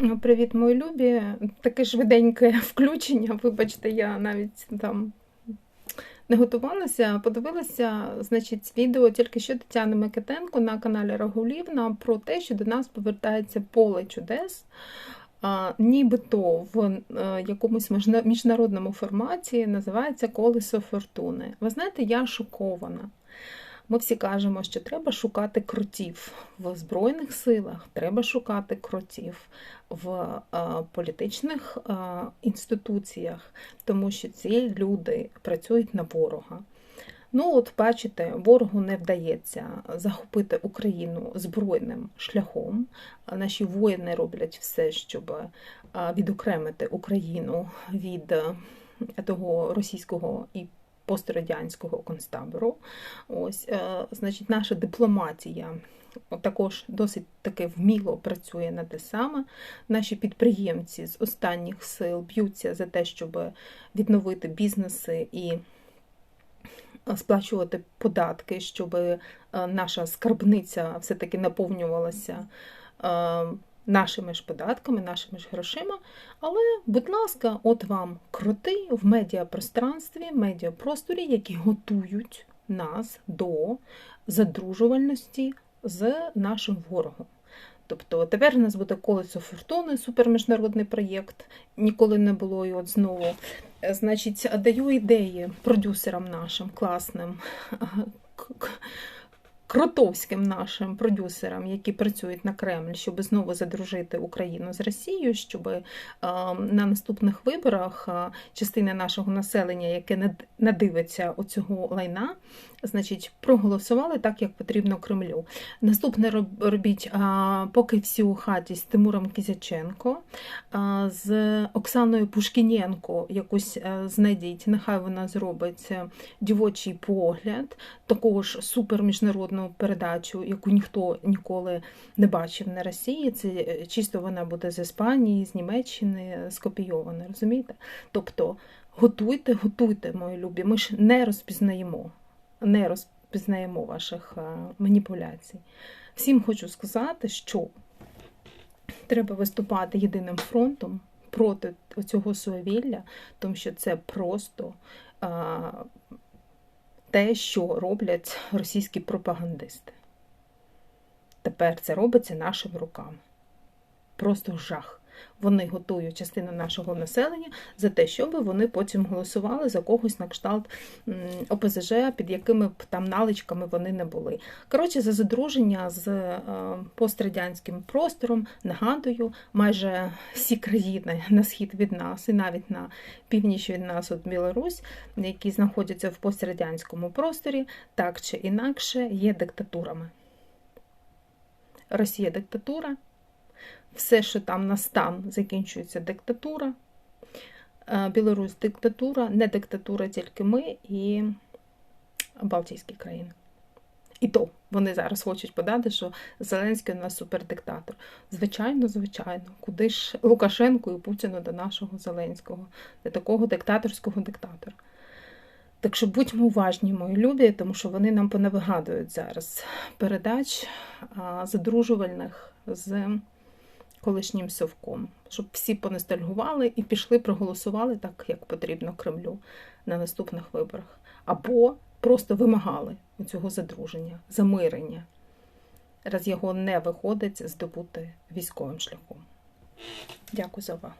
Привіт, мої любі. Таке швиденьке включення. Вибачте, я навіть там не готувалася. Подивилася, значить, відео тільки що Тетяни Микитенко на каналі Рагулівна про те, що до нас повертається поле чудес. А, Нібито в е, якомусь міжнародному форматі називається Колесо Фортуни. Ви знаєте, я шокована. Ми всі кажемо, що треба шукати крутів в Збройних силах, треба шукати крутів в е, політичних е, інституціях, тому що ці люди працюють на ворога. Ну, от, бачите, ворогу не вдається захопити Україну збройним шляхом. Наші воїни роблять все, щоб е, відокремити Україну від того російського і пострадянського концтабору. Ось, е, значить, наша дипломатія також досить таки вміло працює на те саме. Наші підприємці з останніх сил б'ються за те, щоб відновити бізнеси і сплачувати податки, щоб е, наша скарбниця все-таки наповнювалася. Е, нашими ж податками, нашими ж грошима. Але, будь ласка, от вам кроти в медіапространстві, медіапросторі, які готують нас до задружувальності з нашим ворогом. Тобто тепер у нас буде колесо фортуни, суперміжнародний проєкт, ніколи не було і от знову. Значить, даю ідеї продюсерам нашим класним кротовським нашим продюсерам, які працюють на Кремль, щоб знову задружити Україну з Росією, щоб е, на наступних виборах е, частина нашого населення, яке не дивиться оцього лайна, значить, проголосували так, як потрібно Кремлю. Наступне робіть, поки всі у хаті з Тимуром Кізяченко, з Оксаною Пушкінєнко якусь е, знайдіть, нехай вона зробить дівочий погляд, такого ж суперміжнародну передачу, яку ніхто ніколи не бачив на Росії. Це е, чисто вона буде з Іспанії, з Німеччини, скопійована, розумієте? Тобто готуйте, готуйте, мої любі, ми ж не розпізнаємо не розпізнаємо ваших е, маніпуляцій. Всім хочу сказати, що треба виступати єдиним фронтом проти цього суєвілля, тому що це просто е, те, що роблять російські пропагандисти. Тепер це робиться нашими руками. Просто жах вони готують частину нашого населення за те, щоб вони потім голосували за когось на кшталт ОПЗЖ, під якими б там наличками вони не були. Коротше, за задруження з е, пострадянським простором, нагадую, майже всі країни на схід від нас, і навіть на північ від нас, от Білорусь, які знаходяться в пострадянському просторі, так чи інакше є диктатурами. Росія диктатура все, що там на стан закінчується диктатура. Е, Білорусь диктатура, не диктатура, тільки ми і Балтійські країни. І то вони зараз хочуть подати, що Зеленський у нас супердиктатор. Звичайно, звичайно, куди ж Лукашенку і Путіну до нашого Зеленського, до такого диктаторського диктатора. Так що будьмо уважні, мої любі, тому що вони нам понавигадують зараз передач задружувальних з колишнім совком, щоб всі понестальгували і пішли, проголосували так, як потрібно Кремлю на наступних виборах, або просто вимагали цього задруження, замирення, раз його не виходить здобути військовим шляхом. Дякую за увагу.